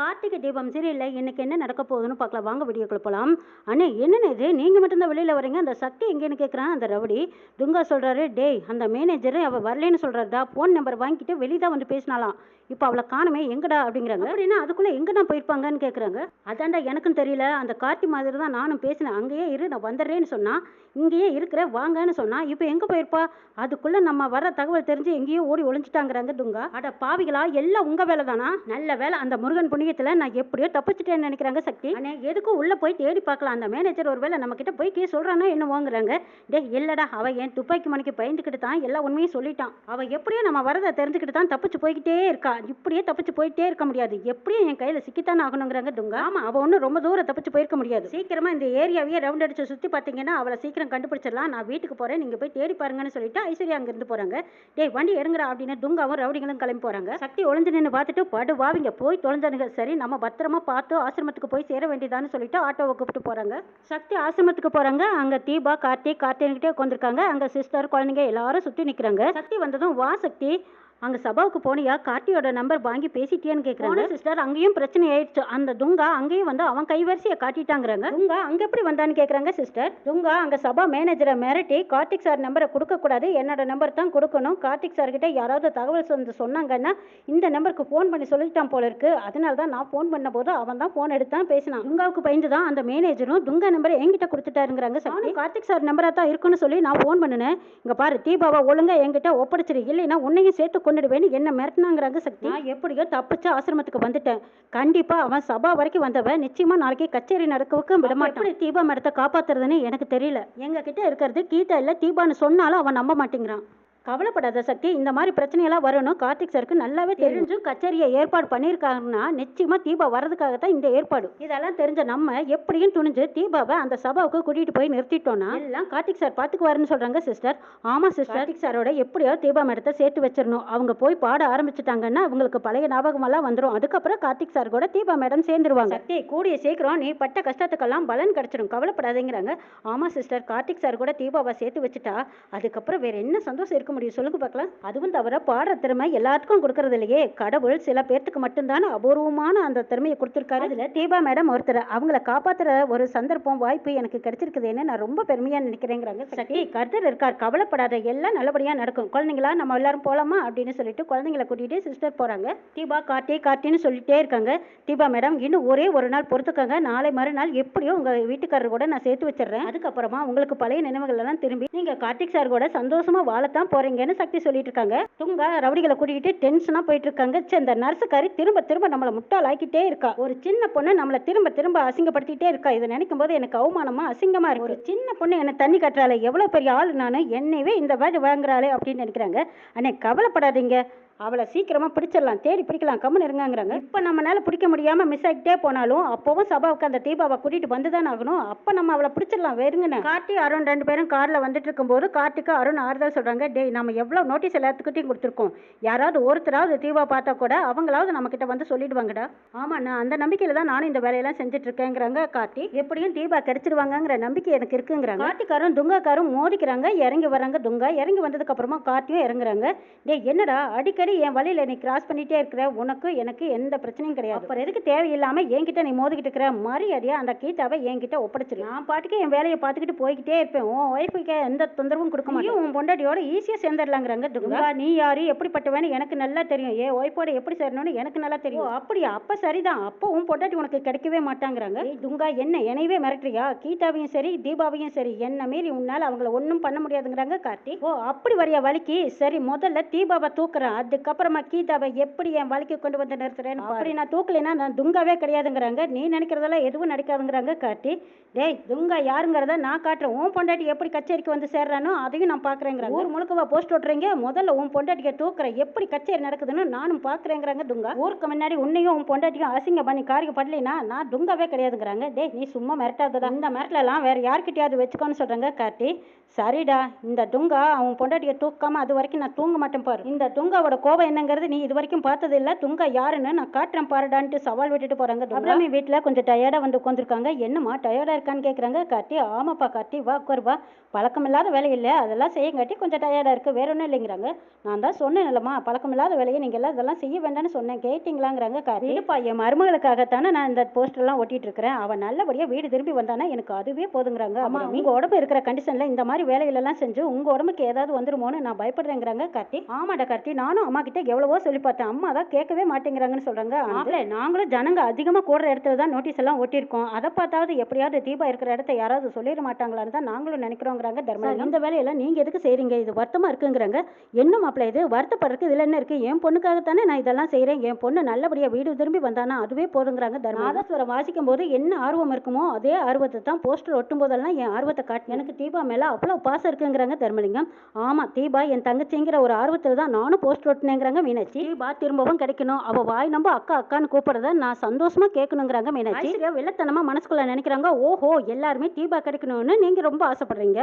கார்த்திகை தீபம் சீரியல்ல இன்னைக்கு என்ன நடக்க போகுதுன்னு பார்க்கலாம். வாங்க வீடியோக்குள்ள போகலாம் அண்ணே என்னென்ன இது? நீங்கள் மட்டும்தான் வெளியில் வரீங்க? அந்த சக்தி எங்கேன்னு கேட்குறான் அந்த ரவுடி. துங்கா சொல்கிறாரு டேய் அந்த மேனேஜர் அவள் வரலன்னு சொல்கிறாருடா ஃபோன் நம்பர் வாங்கிட்டு வெளியே தான் வந்து பேசினாலாம் இப்போ அவளை காணுமே எங்கடா அப்படிங்கிறாங்க. அப்படின்னா அதுக்குள்ளே எங்கடா போயிருப்பாங்கன்னு கேட்குறாங்க அதான்டா எனக்கும் தெரியல. அந்த கார்த்தி மாதிரி தான் நானும் பேசினேன். அங்கேயே இரு நான் வந்துடுறேன்னு சொன்னா இங்கேயே இருக்கிற வாங்கன்னு சொன்னா இப்போ எங்கே போயிருப்பா? அதுக்குள்ளே நம்ம வர தகவல் தெரிஞ்சு எங்கேயோ ஓடி ஒளிஞ்சிட்டாங்கிறாங்க துங்கா அட பாவிகளா எல்லாம் உங்கள் வேலை தானா நல்ல வேலை அந்த முருகன் புண்ணியத்தில் நான் எப்படியோ தப்பிச்சிட்டேன்னு நினைக்கிறாங்க சக்தி. அண்ணே எதுக்கும் உள்ளே போய் தேடி பார்க்கலாம்? அந்த மேனேஜர் ஒரு வேளை நம்ம கிட்ட போய் கே சொல்கிறானா என்ன வாங்குறாங்க டே இல்லடா அவ என் துப்பாக்கி மணிக்கு பயந்துக்கிட்டு தான் எல்லா உண்மையும் சொல்லிட்டான். அவ எப்படியோ நம்ம வரதை தெரிஞ்சுக்கிட்டு தான் தப்பிச்சு போய்கிட்டே இருக்கா. இப்படியே தப்பிச்சு போயிட்டே இருக்க முடியாது. எப்படியும் என் கையில் சிக்கித்தான் ஆகணுங்கிறாங்க துங்கா ஆமா. அவ ஒன்றும் ரொம்ப தூரம் தப்பிச்சு போயிருக்க முடியாது. சீக்கிரமா இந்த ஏரியாவையே ரவுண்ட் அடிச்சு சுற்றி பார்த்தீங்கன்னா அவளை சீக்கிரம் கண்டுபிடிச்சிடலாம். நான் வீட்டுக்கு போறேன். நீங்க போய் தேடி பாருங்கன்னு சொல்லிட்டு ஐஸ்வர்யா அங்கிருந்து போறாங்க. டேய் வண்டி எடுங்கடா அப்படின்னு துங்காவும் ரவுடிகளும் கிளம்பி போறாங்க. சக்தி ஒளிஞ்சு நின்று பார்த்துட்டு படு வாவிங்க போய் தொலைஞ்சானுங்க. சரி நம்ம பத்திரமா பார்த்து ஆசிரமத்துக்கு போய் சேர வேண்டியதான்னு சொல்லிட்டு ஆட்டோவை கூப்பிட்டு போறாங்க. சக்தி ஆசிரமத்துக்கு போறாங்க. அங்க தீபா கார்த்திக் கார்த்திகிட்டே உட்காந்துருக்காங்க அங்க சிஸ்டர் குழந்தைங்க எல்லாரும் சுற்றி நிக்கிறாங்க. சக்தி வந்ததும் வா சக்தி அங்க சபாவுக்கு போனியா? கார்த்தியோட நம்பர் வாங்கி பேசிட்டியான்னு கேக்குறாங்க. சிஸ்டர் அங்கேயும் பிரச்சனை ஆயிடுச்சு. அந்த துங்கா அங்கேயும் வந்து அவன் கைவரிசையை காட்டிட்டாங்கிறாங்க. துங்கா அங்க எப்படி வந்தான்னு கேக்குறாங்க சிஸ்டர் துங்கா அங்க சபா மேனேஜரை மிரட்டி கார்த்திக் சார் நம்பரை கொடுக்க கூடாது என்னோட நம்பர் தான் கொடுக்கணும். கார்த்திக் சார் கிட்ட யாராவது தகவல் வந்து சொன்னாங்கன்னா இந்த நம்பருக்கு ஃபோன் பண்ணி சொல்லிட்டான் போல இருக்கு. அதனால தான் நான் ஃபோன் பண்ண போது அவன் தான் ஃபோன் எடுத்தான் பேசினான். துங்காவுக்கு பயந்து தான் அந்த மேனேஜரும் துங்கா நம்பரை என்கிட்ட கொடுத்துட்டாருங்கிறாங்க நானும் கார்த்திக் சார் நம்பரா தான் இருக்குன்னு சொல்லி நான் ஃபோன் பண்ணினேன். இங்க பாரு தீபாவை ஒழுங்கா என்கிட்ட ஒப்படைச்சிரு. இல்லைன்னா உன்னையும் சேர்த்து கொண்டுடுவேன்னு என்ன மிரட்டினாங்கிறாங்க சக்தி? நான் எப்படியோ தப்பிச்சு ஆசிரமத்துக்கு வந்துட்டேன். கண்டிப்பா அவன் சபா வரைக்கும் வந்தவன். நிச்சயமா நாளைக்கு கச்சேரி நடக்கவுக்கும் விட மாட்டான். எப்படி தீபா மரத்தை காப்பாத்துறதுன்னு எனக்கு தெரியல. எங்க கிட்ட இருக்கிறது கீதா இல்ல தீபான்னு சொன்னாலும் அவன் நம்ப மாட்டேங்கிறான். கவலைப்படாத சக்தி இந்த மாதிரி பிரச்சனையெல்லாம் வரணும். கார்த்திக் சாருக்கு நல்லாவே தெரிஞ்சும் கச்சேரியை ஏற்பாடு பண்ணியிருக்காங்கன்னா நிச்சயமா தீபா வர்றதுக்காக தான் இந்த ஏற்பாடு. இதெல்லாம் தெரிஞ்ச நம்ம எப்படியும் துணிஞ்சு தீபாவை அந்த சபாவுக்கு கூட்டிட்டு போய் நிறுத்திட்டோம்னா எல்லாம் கார்த்திக் சார் பார்த்துக்குவாருன்னு சொல்றாங்க சிஸ்டர் ஆமா சிஸ்டர் கார்த்திக் சாரோட எப்படியோ தீபா மேடத்தை சேர்த்து வச்சிடணும். அவங்க போய் பாட ஆரம்பிச்சுட்டாங்கன்னா அவங்களுக்கு பழைய ஞாபகமெல்லாம் வந்துடும் அதுக்கப்புறம் கார்த்திக் சார் கூட தீபா மேடம் சேர்ந்துருவாங்க. சக்தி கூடிய சீக்கிரம் நீ பட்ட கஷ்டத்துக்கெல்லாம் பலன் கிடைச்சிடும். கவலைப்படாதீங்கிறாங்க. ஆமா சிஸ்டர் கார்த்திக் சார் கூட தீபாவை சேர்த்து வச்சுட்டா அதுக்கப்புறம் வேற என்ன சந்தோஷம் இருக்க முடியும். சொல்லுங்க பார்க்கலாம். அதுவும் தவிர பாடுற திறமை எல்லாத்துக்கும் கொடுக்கறது இல்லையே. கடவுள் சில பேர்த்துக்கு மட்டும்தான் அபூர்வமான அந்த திறமையை கொடுத்துருக்காரு. அதுல தீபா மேடம் ஒருத்தர் அவங்கள காப்பாத்துற ஒரு சந்தர்ப்பம் வாய்ப்பு எனக்கு கிடைச்சிருக்குதுன்னு நான் ரொம்ப பெருமையா நினைக்கிறேங்கிறாங்க சக்தி. கர்த்தர் இருக்கார். கவலைப்படாத எல்லாம் நல்லபடியா நடக்கும். குழந்தைங்களா நம்ம எல்லாரும் போலாமா அப்படின்னு சொல்லிட்டு குழந்தைங்கள கூட்டிட்டு சிஸ்டர் போறாங்க. தீபா கார்த்தி கார்த்தின்னு சொல்லிட்டே இருக்காங்க. தீபா மேடம் இன்னும் ஒரே ஒரு நாள் பொறுத்துக்கங்க. நாளை மறுநாள் எப்படியும் உங்க வீட்டுக்காரர் கூட நான் சேர்த்து வச்சிடுறேன். அதுக்கப்புறமா உங்களுக்கு பழைய நினைவுகள் எல்லாம் திரும்பி நீங்க கார்த்திக் சார் கூட சந்தோஷமா வாழத்தான் போறீங்கன்னு சக்தி சொல்லிட்டு இருக்காங்க துங்கா ரவுடிகளை கூட்டிகிட்டு டென்ஷனா போயிட்டு இருக்காங்க ச்சே, இந்த நர்ஸுக்காரி திரும்ப திரும்ப நம்மளை முட்டாளாக்கிட்டே இருக்கா. ஒரு சின்ன பொண்ணு நம்மளை திரும்ப திரும்ப அசிங்கப்படுத்திட்டே இருக்கா. இதை நினைக்கும் போது எனக்கு அவமானமா அசிங்கமா இருக்கு. ஒரு சின்ன பொண்ணு என்ன தண்ணி கட்டுறாளே எவ்வளவு பெரிய ஆள் நான் என்னையவே இந்த வேர்டு வாங்குறாளே அப்படின்னு நினைக்கிறாங்க. அண்ணே கவலைப்படாதீங்க. அவளை சீக்கிரமாக பிடிச்சிடலாம். தேடி பிடிக்கலாம். கம்மன் இருங்கிறாங்க இப்போ நம்மளால பிடிக்க முடியாமல் மிஸ் ஆகிட்டே போனாலும் அப்போவும் சபாவுக்கு அந்த தீபாவை கூட்டிட்டு வந்துதான் ஆகணும். அப்போ நம்ம அவளை பிடிச்சிடலாம். வெறுங்கண்ணே கார்த்தி அருண் ரெண்டு பேரும் காரில் வந்துட்டு இருக்கும்போது கார்த்திக்கு அருண் ஆறுதல் சொல்கிறாங்க டேய் நம்ம எவ்வளோ நோட்டீஸ் எல்லாத்துக்கிட்டையும் கொடுத்துருக்கோம். யாராவது ஒருத்தராவது தீபா பார்த்தா கூட அவங்களாவது நம்மக்கிட்ட வந்து சொல்லிடுவாங்கடா. ஆமாம் நான் அந்த நம்பிக்கையில் தான் நானும் இந்த வேலையெல்லாம் செஞ்சுட்டு இருக்கேங்கிறாங்க கார்த்தி. எப்படியும் தீபா கிடைச்சிருவாங்கங்கிற நம்பிக்கை எனக்கு இருக்குங்கிறாங்க. கார்த்திக்காரும் துங்காக்காரும் மோதிக்கிறாங்க. இறங்கி வராங்க. துங்கா இறங்கி வந்ததுக்கப்புறமா கார்த்தியும் இறங்குறாங்க. டேய் என்னடா? அடிக்கடி என் வழியில நீ கிராஸ் பண்ணிட்டே இருக்கிற உனக்கு எனக்கு எந்த பிரச்சனையும் கிடையாது. அப்புறம் எதுக்கு தேவையில்லாம என்கிட்ட நீ மோதிக்கிட்டு இருக்கிற மரியாதையா அந்த கீதாவை என்கிட்ட ஒப்படைச்சிரு. நான் பாட்டுக்கு என் வேலையை பார்த்துக்கிட்டு போய்கிட்டே இருப்பேன். உன் ஒய்ஃபுக்கு எந்த தொந்தரவும் கொடுக்க மாட்டேன். உன் பொண்டாட்டியோட ஈஸியா சேர்ந்துடலாங்கிறாங்க நீ யாரு எப்படிப்பட்டவன்னு எனக்கு நல்லா தெரியும். ஏன் ஒய்ஃபோட எப்படி சேரணும்னு எனக்கு நல்லா தெரியும். அப்படியா? அப்ப சரிதான். அப்போ உன் பொண்டாட்டி உனக்கு கிடைக்கவே மாட்டாங்கிறாங்க. துங்கா என்ன என்னையவே மிரட்டுறியா? கீதாவையும் சரி தீபாவையும் சரி என்ன மீறி உன்னால அவங்கள ஒன்றும் பண்ண முடியாதுங்கிறாங்க கார்த்தி. ஓ அப்படி வரியா வலிக்கு? சரி முதல்ல தீபாவை தூக்குறேன். அதுக்கப்புறமா கீதாவை எப்படி என் வலிக்கு கொண்டு வந்து நிறுத்துறேன்னு. அப்படி நான் தூக்கலைன்னா நான் துங்காவே கிடையாதுங்கிறாங்க. நீ நினைக்கிறதெல்லாம் எதுவும் நடக்காதுங்கிறாங்க கார்த்தி. டேய் துங்கா யாருங்கிறத நான் காட்டுறேன். உன் பொண்டாட்டி எப்படி கச்சேரிக்கு வந்து சேர்றானோ அதையும் நான் பார்க்குறேங்கிறாங்க ஊர் முழுக்கவா போஸ்ட் ஓட்டுறீங்க? முதல்ல உன் பொண்டாட்டியை தூக்குறேன் எப்படி கச்சேரி நடக்குதுன்னு நானும் பார்க்குறேங்கிறாங்க துங்கா. ஊருக்கு முன்னாடி உன்னையும் உன் பொண்டாட்டியும் அசிங்கம் பண்ணி காரியம் படலைன்னா நான் துங்காவே கிடையாதுங்கிறாங்க. டேய் நீ சும்மா மிரட்டாதடா. இந்த மிரட்டலாம் வேற யார்கிட்டயாவது வச்சுக்கோன்னு சொல்றாங்க கார்த்தி. சரிடா இந்த துங்கா. அவன் பொண்டாட்டியை தூக்காம அது வரைக்கும் நான் தூங்க மாட்டேன் பாரு. இந்த துங்காவோட கோவம் என்னங்கிறது நீ இது வரைக்கும் பார்த்தது இல்ல துங்கா யாருன்னு நான் காட்டுறேன் பாருடான்ட்டு சவால் விட்டுட்டு போறாங்க. அபிராமி வீட்டில் கொஞ்சம் டயர்டா வந்து உட்காந்துருக்காங்க என்னம்மா டயர்டா இருக்கான்னு கேட்குறாங்க கார்த்தி ஆமாப்பா கார்த்தி வா உட்காரு வா. பழக்கமில்லாத வேலை இல்லை. அதெல்லாம் செய்யங்காட்டி கொஞ்சம் டயர்டா இருக்கு. வேற ஒன்றும் இல்லைங்கிறாங்க. நான் தான் சொன்னேன் இல்லம்மா பழக்கமில்லாத வேலையை நீங்க எல்லாம் இதெல்லாம் செய்ய வேண்டாம்னு சொன்னேன். கேட்டீங்களாங்கிறாங்க கார்த்தி. இல்லப்பா என் மருமகளுக்காகத்தானே நான் இந்த போஸ்டர் எல்லாம் ஒட்டிட்டு இருக்கிறேன். அவன் நல்லபடியா வீடு திரும்பி வந்தானா எனக்கு அதுவே போதுங்கிறாங்க. ஆமா உங்க உடம்பு இருக்கிற கண்டிஷன்ல இந்த மாதிரி வேலைகள் எல்லாம் செஞ்சு உங்க உடம்புக்கு ஏதாவது வந்துருமோன்னு நான் பயப்படுறேங்கிறாங்க கார்த்தி. ஆமாடா கார்த்தி. நானும் அம்மா கிட்ட எவ்வளவோ சொல்லி பார்த்தேன். அம்மா தான் கேட்கவே மாட்டேங்கிறாங்கன்னு சொல்றாங்க. ஆமாம் நாங்களும் ஜனங்க அதிகமா கூடுற இடத்துல தான் நோட்டீஸ் எல்லாம் ஒட்டியிருக்கோம். அதை பார்த்தாவது எப்படியாவது தீபா இருக்கிற இடத்த யாராவது சொல்லிட மாட்டாங்களான்னு தான் நாங்களும் நினைக்கிறோங்கிறாங்க தர்மலிங்கம் இந்த வேலையெல்லாம் நீங்க எதுக்கு செய்றீங்க? இது வருத்தமா இருக்குங்கிறாங்க. என்ன மாப்பிள்ளை இது? வருத்தப்படுறதுக்கு இதுல என்ன இருக்கு? என் பொண்ணுக்காகத்தானே நான் இதெல்லாம் செய்றேன். என் பொண்ணு நல்லபடியா வீடு திரும்பி வந்தானா? அதுவே போதுங்கிறாங்க தர்மலிங்கம் நாதஸ்வரம் வாசிக்கும் போது என்ன ஆர்வம் இருக்குமோ அதே ஆர்வத்தை தான் போஸ்டர் ஒட்டும் போதெல்லாம் என் ஆர்வத்தை காட்டு எனக்கு தீபா மேல அவ்வளவு பாசம் இருக்குங்கிறாங்க தர்மலிங்கம். ஆமா தீபா என் தங்கச்சிங்கிற ஒரு ஆர்வத்துல தான் நானும் போஸ்டர் ஒட்டினேங்கிறாங்க மீனாட்சி. தீபா திரும்பவும் கிடைக்கணும். அவ வாய் நம்ப அக்கா அக்கான்னு கூப்பிடுறத நான் சந்தோஷமா கேட்கணுங்கிறாங்க மீனாட்சி. ஐஸ்வர்யா வெள்ளத்தனமா மனசுக்குள்ள நினைக்கிறாங்க. ஓஹோ எல்லாருமே தீபா கிடைக்கணும்னு நீங்க ரொம்ப ஆசைப்படுறீங்க.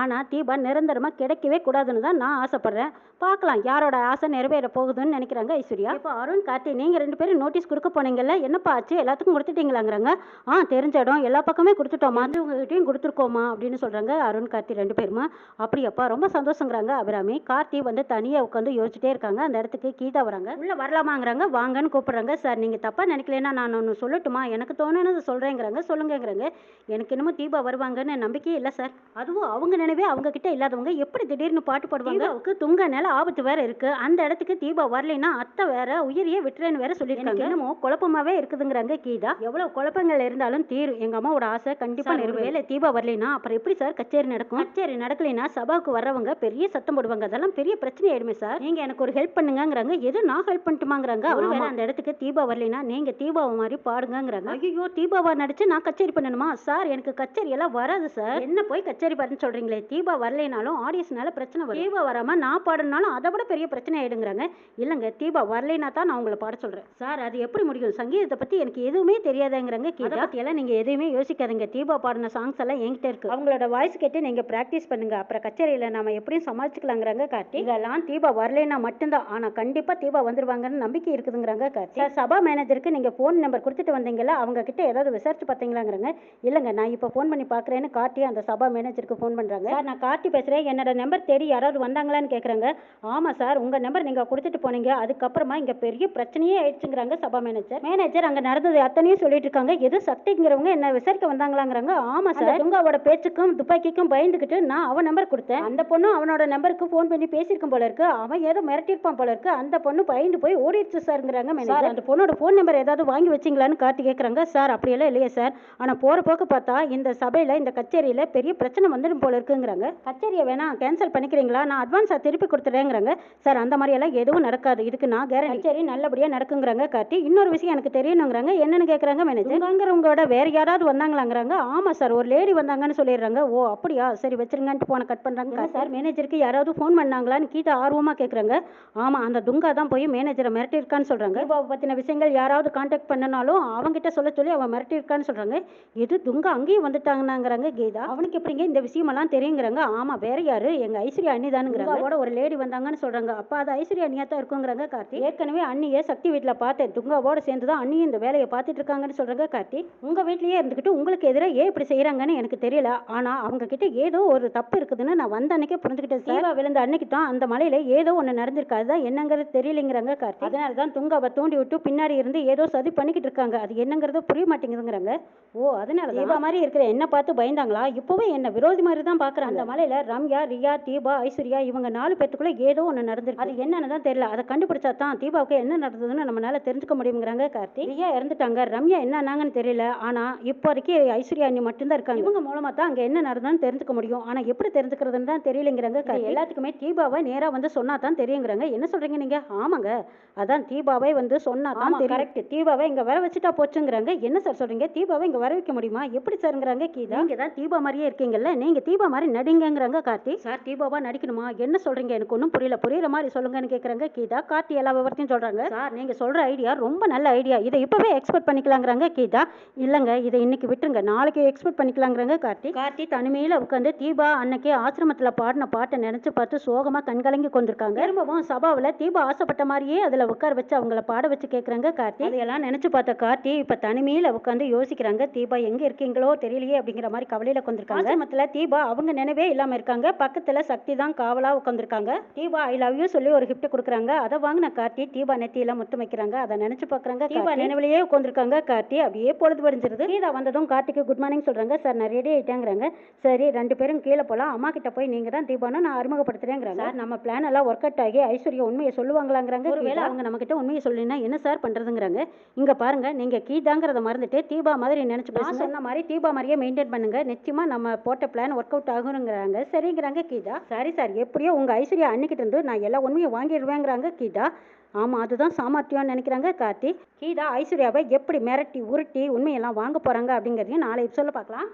ஆனா தீபா நிரந்தரமா கிடைக்கவே கூடாதுன்னு தான் நான் ஆசைப்படுறேன். பார்க்கலாம் யாரோட ஆசை நிறைவேற போகுதுன்னு நினைக்கிறாங்க ஐஸ்வர்யா. இப்போ அருண் கார்த்தி நீங்க ரெண்டு பேரும் நோட்டீஸ் கொடுக்க போனீங்கல்ல என்னப்பா ஆச்சு? எல்லாத்துக்கும் கொடுத்துட்டீங்களாங்கிறாங்க. ஆ தெரிஞ்ச இடம் எல்லா பக்கமே கொடுத்துட்டோமா? உங்ககிட்டயும் கொடுத்துருக்கோமா? அப்படின்னு சொல்றாங்க அருண் கார்த்தி ரெண்டு பேருமா. அப்படியாப்பா ரொம்ப சந்தோஷங்கிறாங்க அபிராமி. கார்த்தி வந்து தனியா உட்காந்து யோசிச்சுட்டே இருக்காங்க. அந்த இடத்துக்கு கீதா வராங்க. உள்ள வரலாமாங்கிறாங்க. வாங்கன்னு கூப்பிடுறாங்க. சார் நீங்க தப்பா நினைக்கலன்னா நான் ஒன்று சொல்லட்டுமா? எனக்கு தோணுனது சொல்றேங்கிறாங்க. சொல்லுங்கங்கிறாங்க. எனக்கு என்னமோ தீபா வருவாங்கன்னு நம்பிக்கையே இல்லை சார். அதுவும் அவங்க நினைவே அவங்க கிட்ட இல்லாதவங்க எப்படி திடீர்னு பாட்டு பாடுவாங்க? அவருக்கு துங்க நில ஆபத்து வேற இருக்கு. அந்த இடத்துக்கு தீபா வரலைன்னா அத்தை வேற உயிரியே விட்டுறேன்னு வேற சொல்லியிருக்காங்க என்னமோ குழப்பமாவே இருக்குதுங்கிறாங்க கீதா. எவ்வளவு குழப்பங்கள் இருந்தாலும் தீரும் எங்க அம்மாவோட ஆசை கண்டிப்பா நிறைவேற தீபா வரலைன்னா அப்புறம் எப்படி சார் கச்சேரி நடக்கும்? கச்சேரி நடக்கலைன்னா சபாவுக்கு வர்றவங்க பெரிய சத்தம் போடுவாங்க. அதெல்லாம் பெரிய பிரச்சனை ஆயிடுமே சார். நீங்க எனக்கு ஒரு ஹெல்ப் பண்ணுங்கங்கிறாங்க. எது நான் ஹெல்ப் பண்ணட்டுமாங்கிறாங்க. ஒருவேளை அந்த இடத்துக்கு தீபா வரலைன்னா நீங்க தீபாவை மாதிரி பாடுங்கங்கிறாங்க. ஐயோ தீபாவா நடிச்சு நான் கச்சேரி பண்ணணுமா? சார் எனக்கு கச்சேரி எல்லாம் வராது சார் என்ன போய் கச்சேரி பாருன்னு சொல்றீங்களே? தீபா வரலைனாலும் ஆடியன்ஸ்னால பிரச்சனை வரும். தீபா வராம நான் பாடுனாலும் அதை விட பெரிய பிரச்சனை ஆயிடுங்கிறாங்க. இல்லங்க தீபா வரலைனா தான் நான் உங்களை பாட சொல்றேன். சார் அது எப்படி முடியும்? சங்கீதத்தை பத்தி எனக்கு எதுவுமே தெரியாதுங்கிறாங்க கீதா. எல்லாம் நீங்க எதையுமே யோசிக்காதீங்க. தீபா பாடின சாங்ஸ் எல்லாம் என்கிட்ட இருக்கு. அவங்களோட வாய்ஸ் கேட்டு நீங்க பிராக்டிஸ் பண்ணுங்க. அப்புறம் கச்சேரியில நாம எப்படியும் சமாளிச்சுக்கலாங்கிறாங்க கார்த்தி. இதெல்லாம் தீபா வரலைன்னா மட்டும்தான் ஆனா கண்டிப்பா தீபா வந்துருவாங்கன்னு நம்பிக்கை இருக்குதுங்கிறாங்க கார்த்தி சார் சபா மேனேஜருக்கு நீங்க ஃபோன் நம்பர் கொடுத்துட்டு வந்தீங்கல்ல அவங்க கிட்ட ஏதாவது விசாரிச்சு பார்த்தீங்களாங்கிறாங்க இல்லைங்க நான் இப்போ ஃபோன் பண்ணி பார்க்குறேன்னு கார்த்தி அந்த சபா மேனேஜருக்கு ஃபோன் பண்ணுறாங்க சார் நான் கார்த்தி பேசுகிறேன் என்னோட நம்பர் தேடி யாராவது வந்தாங்களான்னு கேட்குறாங்க ஆமாம் சார் உங்கள் நம்பர் நீங்கள் கொடுத்துட்டு போனீங்க. அதுக்கப்புறமா இங்கே பெரிய பிரச்சனையே ஆயிடுச்சுங்கிறாங்க சபா மேனேஜர். மேனேஜர் அங்கே நடந்தது அத்தனையும் சொல்லிட்டு இருக்காங்க. எது சக்திங்கிறவங்க என்ன விசாரிக்க வந்தாங்களாங்கிறாங்க. ஆமாம் சார். துங்காவோட பேச்சுக்கும் துப்பாக்கிக்கும் பயந்துக்கிட்டு நான் அவன் நம்பர் கொடுத்தேன். அந்த பொண்ணும் அவனோட நம்பருக்கு ஃபோன் பண்ணி பேசியிருக்கும் போல இருக்கு. அவன் ஏதோ மிரட்டியிருப்பான் போல இருக்கு. அந்த பொண்ணு பயந்து போய் ஓடிடுச்சு சார்ங்கிறாங்க மேனேஜர் அந்த பொண்ணோட ஃபோன் நம்பர் ஏதாவது வாங்கி வச்சிங்களான்னு கார்த்தி கேட்குறாங்க சார் அப்படியெல்லாம் இல்லையே சார். ஆனால் போகிற போக்கு பார்த்தா இந்த சபையில் இந்த கச்சேரியில் பெரிய பிரச்சனை வந்துடும் போல இருக்குங்கிறாங்க. கச்சேரியை வேணா கேன்சல் பண்ணிக்கிறீங்களா? நான் அட்வான்ஸாக திருப்பி கொடுத்துறேங்கிறாங்க. சார் அந்த மாதிரியெல்லாம் எதுவும் நடக்காது. இதுக்கு நான் கேரண்டி கச்சேரி நல்லபடியாக நடக்குங்கிறாங்க கார்த்தி. இன்னொரு விஷயம் எனக்கு தெரியணுங்கிறாங்க. என்னன்னு கேட்குறாங்க மேனேஜர் உங்கிறவங்களோட வேற யாராவது வந்தாங்களாங்கிறாங்க. ஆமாம் சார் ஒரு லேடி வந்தாங்கன்னு சொல்லிடுறாங்க. ஓ அப்படியா? சரி வச்சிருங்கன்ட்டு போன கட் பண்ணுறாங்க சார் மேனேஜருக்கு யாராவது ஃபோன் பண்ணாங்களான்னு கீதா ஆர்வமாக கேட்குறாங்க ஆமாம் அந்த துங்கா தான் போய் மேனேஜரை மிரட்டியிருக்கான்னு சொல்கிறாங்க தீபாவை பற்றின விஷயங்கள் யாராவது காண்டாக்ட் பண்ணனாலும் அவங்ககிட்ட சொல்ல சொல்லி அவன் மிரட்டியிருக்கான்னு சொல்கிறாங்க இது துங்கா அங்கேயும் வந்துட்டாங்கன்னாங்கிறாங்க கீதா. அவனுக்கு எப்படிங்க இந்த விஷயமெல்லாம் தெரியுங்கிறாங்க? ஆமாம் வேற யாரு? எங்கள் ஐஸ்வர்யா அண்ணி தானுங்கிறாங்க அவட ஒரு லேடி வந்தாங்கன்னு சொல்கிறாங்க அப்போ அது ஐஸ்வர்யா அண்ணியாக தான் இருக்குங்கிறாங்க கார்த்தி. ஏற்கனவே அண்ணியை சக்தி வீட்டில் பார்த்தேன். துங்காவோட சேர்ந்து தான் அண்ணியும் இந்த வேலையை பார்த்துட்டு இருக்காங்கன்னு சொல்கிறாங்க கார்த்தி. உங்கள் வீட்லேயே இருந்துக்கிட்டு உங்களுக்கு எதிராக ஏன் இப்படி செய்கிறாங்கன்னு எனக்கு தெரியல. ஆனால் அவங்க கிட்ட ஏதோ ஒரு தப்பு இருக்குதுன்னு நான் வந்த அன்னைக்கே புரிஞ்சுக்கிட்டேன் சேவா விழுந்த அன்னைக்கு தான் அந்த மலையில ஏதோ ஒன்று நடந்திருக்கு அதுதான் என்னங்கிறது தெரியலைங்கிறாங்க கார்த்தி. அதனால தான் துங்காவை தூண்டி விட்டு பின்னாடி இருந்து ஏதோ சதி பண்ணிக்கிட்டு இருக்காங்க. அது என்னங்கிறது புரிய மாட்டேங்குதுங்கிறாங்க. ஓ அதனால தீபா மாதிரி இருக்கிற என்ன பார்த்து பயந்தாங்களா? இப்போவே என்ன விரோதி மாதிரி தான் பார்க்குறாங்க. அந்த மலையில ரம்யா ரியா தீபா ஐஸ்வர்யா இவங்க நாலு பேத்துக்குள்ள ஏதோ ஒன்று நடந்திருக்கு. அது என்னன்னு தான் தெரியல. அதை கண்டுபிடிச்சா தான் தீபாவுக்கு என்ன நடந்ததுன்னு நம்மளால தெரிஞ்சுக்க முடியுங்கிறாங்க கார்த்தி. ரியா இறந்துட்டாங்க. ரம்யா என்ன ஆனாங்கன்னு தெரியல. ஆனா இப்போதைக்கு ஐஸ்வர்யா அண்ணி மட்டும்தான் இருக்காங்க. இவங்க மூலமா தான் அங்க என்ன நடந்ததுன்னு தெரிஞ்சுக்க முடியும். ஆனா எப்படி தெரிஞ்சுக்கிறதுன்னு தான் தெரியலங்கிறாங்க எல்லாத்துக்குமே தீபாவை நேரா வந்து சொன்னா தான் தெரியுங்கிறாங்க. என்ன சொல்றீங்க நீங்க? ஆமாங்க. அதான் தீபாவை வந்து சொன்னா தான் கரெக்ட் தீபாவை இங்க வர வச்சுட்டா போச்சுங்கிறாங்க. என்ன சார் சொல்றீங்க? தீபாவை இங்க வர வைக்க முடியுமா? எப்படி சார்ங்கிறாங்க கீதா? நீங்க தான் தீபா மாதிரியே இருக்கீங்கல்ல? நீங்க தீபா மாதிரி நடிங்கங்கிறாங்க கார்த்தி. சார் தீபாவா நடிக்கணுமா? என்ன சொல்றீங்க? எனக்கு ஒன்றும் புரியல. புரியுற மாதிரி சொல்லுங்கன்னு கேக்குறாங்க கீதா. கார்த்தி எல்லா விவரத்தையும் சொல்றாங்க. சார் நீங்க சொல்ற ஐடியா ரொம்ப நல்ல ஐடியா இதை இப்பவே எக்ஸ்பெக்ட் பண்ணிக்கலாங்கிறாங்க கீதா. இல்லங்க இதை இன்னைக்கு விட்டுருங்க. நாளைக்கு எக்ஸ்பெக்ட் பண்ணிக்கலாங்கிறாங்க கார்த்தி. கார்த்தி தனிமையில உட்காந்து தீபா அன்னைக்கு ஆசிரமத்துல பாடின பாட்டை நினைச்சு பார்த்து சோகமா கண்கலங்கி கொண்டிருக்காங்க. திரும்பவும் சபாவில் தீபா ஆசைப்பட்ட மாதிரியே அதில் உட்கார வச்சு அவங்கள பாட வச்சு கேட்குறாங்க கார்த்தி. அதையெல்லாம் நினச்சி பார்த்த கார்த்தி இப்போ தனிமையில் உட்காந்து யோசிக்கிறாங்க. தீபா எங்கே இருக்கீங்களோ தெரியலையே அப்படிங்கிற மாதிரி கவலையில் உட்காந்துருக்காங்க ஆசிரமத்தில் தீபா அவங்க நினைவே இல்லாமல் இருக்காங்க. பக்கத்தில் சக்தி தான் காவலாக உட்காந்துருக்காங்க தீபா ஐ லவ் யூ சொல்லி ஒரு கிஃப்ட் கொடுக்குறாங்க. அதை வாங்கின கார்த்தி தீபா நெத்தியெல்லாம் முத்தம் வைக்கிறாங்க. அதை நினச்சி பார்க்குறாங்க தீபா நினைவிலேயே உட்காந்துருக்காங்க கார்த்தி. அப்படியே பொழுது படிஞ்சிருது கீதா வந்ததும் கார்த்திக்கு குட் மார்னிங் சொல்கிறாங்க சார் நான் ரெடி ஆகிட்டேங்கிறாங்க சரி ரெண்டு பேரும் கீழே போகலாம் அம்மா கிட்ட போய் நீங்கள் தான் தீபான்னு நான் அறிமுகப்படுத்துறேங்கிறாங்க. சார் நம்ம பிளான் எல்லாம் ஒர்க் அவுட் ஆகி ஐஸ்வர்யா உண்மையை சொல்லுவாங்களாங்கிறாங்க. ஒருவேளை அவங்க நம்ம கிட்ட உண்மையை சொல்லினா என்ன சார் பண்றதுங்கிறாங்க. இங்க பாருங்க நீங்க கீதாங்கிறத மறந்துட்டு தீபா மாதிரி நினைச்சு நான் சொன்ன மாதிரி தீபா மாதிரியே மெயின்டைன் பண்ணுங்க. நிச்சயமா நம்ம போட்ட பிளான் ஒர்க் அவுட் ஆகுங்கிறாங்க சரிங்கிறாங்க கீதா. சரி சார் எப்படியோ உங்க ஐஸ்வர்யா அன்னிக்கிட்ட இருந்து நான் எல்லா உண்மையை வாங்கிடுவேங்கிறாங்க கீதா. ஆமாம் அதுதான் சாமர்த்தியம்னு நினைக்கிறாங்க கார்த்தி. கீதா ஐஸ்வர்யாவை எப்படி மிரட்டி உருட்டி உண்மையெல்லாம் வாங்க போகிறாங்க அப்படிங்கிறதையும் நாளை சொல்ல பார்க்கலாம்.